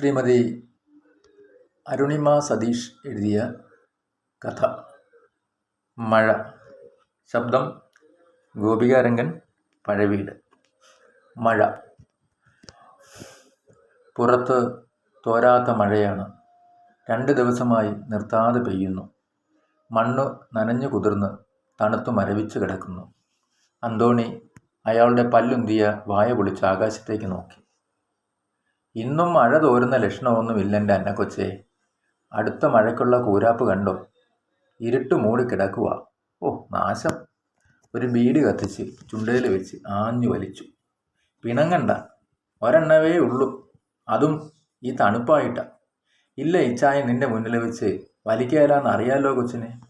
ശ്രീമതി അരുണിമ സതീഷ് എഴുതിയ കഥ. മഴ. ശബ്ദം ഗോപികാരംഗൻ പഴവീട്. മഴ. പുറത്ത് തോരാത്ത മഴയാണ്. രണ്ട് ദിവസമായി നിർത്താതെ പെയ്യുന്നു. മണ്ണ് നനഞ്ഞു കുതിർന്ന് തണുത്തു മരവിച്ചു കിടക്കുന്നു. അന്തോണി അയാളുടെ പല്ലുന്തിയ വായ പൊളിച്ച് ആകാശത്തേക്ക് നോക്കി. ഇന്നും മഴ തോരുന്ന ലക്ഷണമൊന്നുമില്ല എന്റെ അന്നക്കൊച്ചേ. അടുത്ത മഴയ്ക്കുള്ള കൂരാപ്പ് കണ്ടോ? ഇരുട്ട് മൂടി കിടക്കുക ഓ നാശം. ഒരു ബീഡി കത്തിച്ച് ചുണ്ടയിൽ വെച്ച് ആഞ്ഞു വലിച്ചു. പിണങ്ങണ്ട. ഒരെണ്ണവേ ഉള്ളൂ. അതും ഈ തണുപ്പായിട്ട. ഇല്ല ഇച്ചായ നിന്റെ മുന്നിൽ വെച്ച് വലിക്കാലാന്ന് അറിയാലോ കൊച്ചിനെ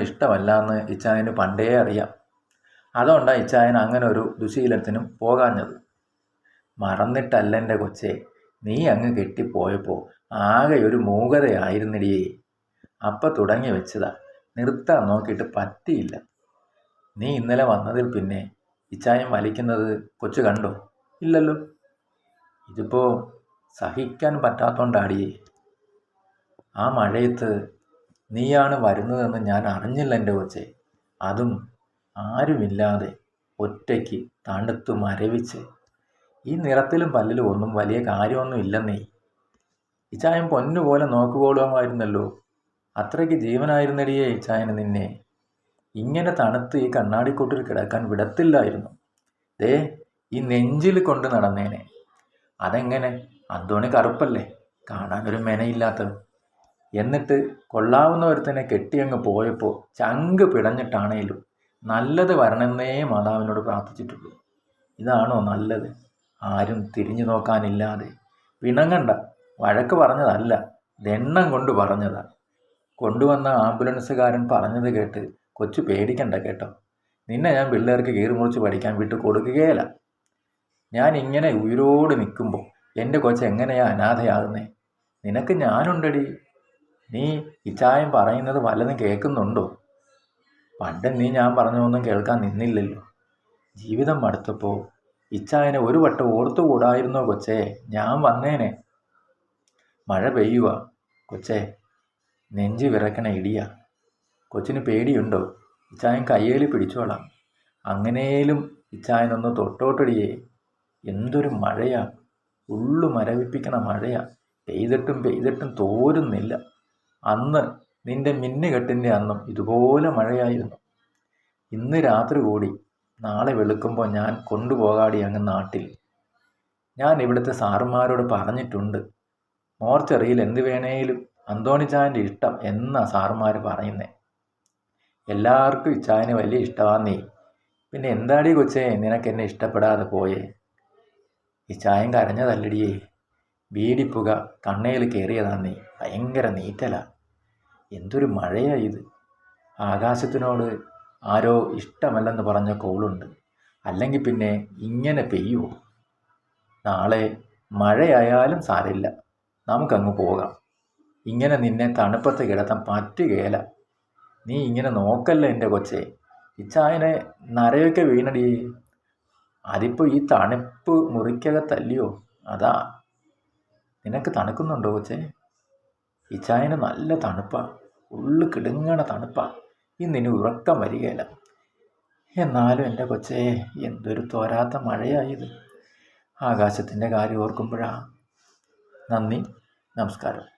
ഇഷ്ടമല്ല എന്ന് ഇച്ചായന് പണ്ടേ അറിയാം. അതുകൊണ്ടാണ് ഇച്ചായൻ അങ്ങനെ ഒരു ദുശീലത്തിനും പോകാഞ്ഞത്. മറന്നിട്ടല്ല എന്റെ കൊച്ചേ. നീ അങ്ങ് കെട്ടിപ്പോയപ്പോൾ ആകെ ഒരു മൂകതയായിരുന്നിടിയേ അപ്പം തുടങ്ങി വെച്ചതാ. നിർത്താൻ നോക്കിയിട്ട് പറ്റിയില്ല. നീ ഇന്നലെ വന്നതിൽ പിന്നെ ഇച്ചായം വലിക്കുന്നത് കൊച്ചു കണ്ടോ? ഇല്ലല്ലോ. ഇതിപ്പോൾ സഹിക്കാൻ പറ്റാത്തോണ്ടാടിയേ ആ മഴയത്ത് നീയാണ് വരുന്നതെന്ന് ഞാൻ അറിഞ്ഞില്ല എന്റെ കൊച്ചെ. അതും ആരുമില്ലാതെ ഒറ്റയ്ക്ക് തണുത്തു മരവിച്ച് ഈ നിറത്തിലും പല്ലിലും ഒന്നും വലിയ കാര്യമൊന്നും ഇല്ലെന്നേ. ഇച്ചായൻ പൊന്നുപോലെ നോക്കുകൊള്ളുമായിരുന്നല്ലോ. അത്രയ്ക്ക് ജീവനായിരുന്നടിയേ ഇച്ചായന് നിന്നെ. ഇങ്ങനെ തണുത്ത് ഈ കണ്ണാടിക്കൂട്ടിൽ കിടക്കാൻ വിടത്തില്ലായിരുന്നു. ദേ ഈ നെഞ്ചിൽ കൊണ്ട് നടന്നേനെ. അതെങ്ങനെ? അന്തോണി കറുപ്പല്ലേ? കാണാനൊരു മെനയില്ലാത്തത് എന്നിട്ട് കൊള്ളാവുന്ന ഒരുത്തനെ കെട്ടിയങ്ങ് പോയപ്പോൾ ചങ്ക് പിടഞ്ഞിട്ടാണേലും നല്ലത് വരണമെന്നേ മാതാവിനോട് പ്രാർത്ഥിച്ചിട്ടുള്ളൂ. ഇതാണോ നല്ലത്? ആരും തിരിഞ്ഞു നോക്കാനില്ലാതെ. പിണങ്ങണ്ട. വഴക്ക് പറഞ്ഞതല്ല. ദെണ്ണം കൊണ്ട് പറഞ്ഞതാ. കൊണ്ടുവന്ന ആംബുലൻസുകാരൻ പറഞ്ഞത് കേട്ട് കൊച്ചു പേടിക്കണ്ട കേട്ടോ. നിന്നെ ഞാൻ പിള്ളേർക്ക് കീറിമുറിച്ച് പഠിക്കാൻ വിട്ടു കൊടുക്കുകയില്ല ഞാൻ ഇങ്ങനെ ഉയരോട് നിൽക്കുമ്പോൾ എന്റെ കൊച്ച് എങ്ങനെയാ അനാഥയാകുന്നേ? നിനക്ക് ഞാനുണ്ടടി. നീ ഇച്ചായം പറയുന്നത് വല്ലതും കേൾക്കുന്നുണ്ടോ? പണ്ട് നീ ഞാൻ പറഞ്ഞതൊന്നും കേൾക്കാൻ നിന്നില്ലല്ലോ. ജീവിതം മടുത്തപ്പോൾ ഇച്ചായനെ ഒരു വട്ടം ഓർത്തുകൂടായിരുന്നോ കൊച്ചേ? ഞാൻ വന്നേനെ. മഴ പെയ്യുക കൊച്ചേ നെഞ്ച് വിറക്കണ ഇടിയ. കൊച്ചിന് പേടിയുണ്ടോ? ഇച്ചായൻ കയ്യേലി പിടിച്ചോളാം. അങ്ങനെയും ഇച്ചായൻ ഒന്ന് തൊട്ടോട്ടടിയേ. എന്തൊരു മഴയാ. ഉള്ളു മരവിപ്പിക്കണ മഴയാ. പെയ്തിട്ടും പെയ്തിട്ടും തോരുന്നില്ല. അന്ന് നിന്റെ മിന്നുകെട്ടിന്റെ അന്നും ഇതുപോലെ മഴയായിരുന്നു. ഇന്ന് രാത്രി കൂടി നാളെ വെളുക്കുമ്പോൾ ഞാൻ കൊണ്ടുപോകാടി അങ്ങ് നാട്ടിൽ. ഞാൻ ഇവിടുത്തെ സാറുമാരോട് പറഞ്ഞിട്ടുണ്ട്. മോർച്ചറിയിൽ എന്ത് വേണേലും അന്തോണിച്ചായന്റെ ഇഷ്ടം എന്നാ സാറുമാർ പറയുന്നേ. എല്ലാവർക്കും ഇച്ചായന് വലിയ ഇഷ്ടമാന്നേ. പിന്നെ എന്താടി കൊച്ചേ നിനക്ക് എന്നെ ഇഷ്ടപ്പെടാതെ പോയേ? ഇച്ചായൻ കരഞ്ഞതല്ലടിയേ. ബീഡിപ്പുക കണ്ണയിൽ കയറിയതാന്നേ ഭയങ്കര നീറ്റല. എന്തൊരു മഴയാ ഇത്. ആകാശത്തിനോട് ആരോ ഇഷ്ടമല്ലെന്ന് പറഞ്ഞ കോളുണ്ട്. അല്ലെങ്കിൽ പിന്നെ ഇങ്ങനെ പെയ്യുമോ നാളെ മഴയായാലും സാരില്ല നമുക്കങ്ങ് പോകാം. ഇങ്ങനെ നിന്നെ തണുപ്പത്ത് കിടത്താൻ പറ്റുകയില്ല നീ ഇങ്ങനെ നോക്കല്ല എന്റെ കൊച്ചേ. ഇച്ചായനെ നരയൊക്കെ വീണടി. അതിപ്പോൾ ഈ തണുപ്പ് മുറിക്കകത്തല്ലയോ? അതാ. നിനക്ക് തണുക്കുന്നുണ്ടോ കൊച്ചേ? ഇച്ചായന് നല്ല തണുപ്പാ. ഉള്ളു കിടുങ്ങണ തണുപ്പാ. ഇന്നിനി ഉറക്കം വരികയില്ല. എന്നാലും എന്റെ കൊച്ചേ എന്തൊരു തോരാത്ത മഴയായത്. ആകാശത്തിന്റെ കാര്യം ഓർക്കുമ്പോഴാണ് നന്ദി നമസ്കാരം.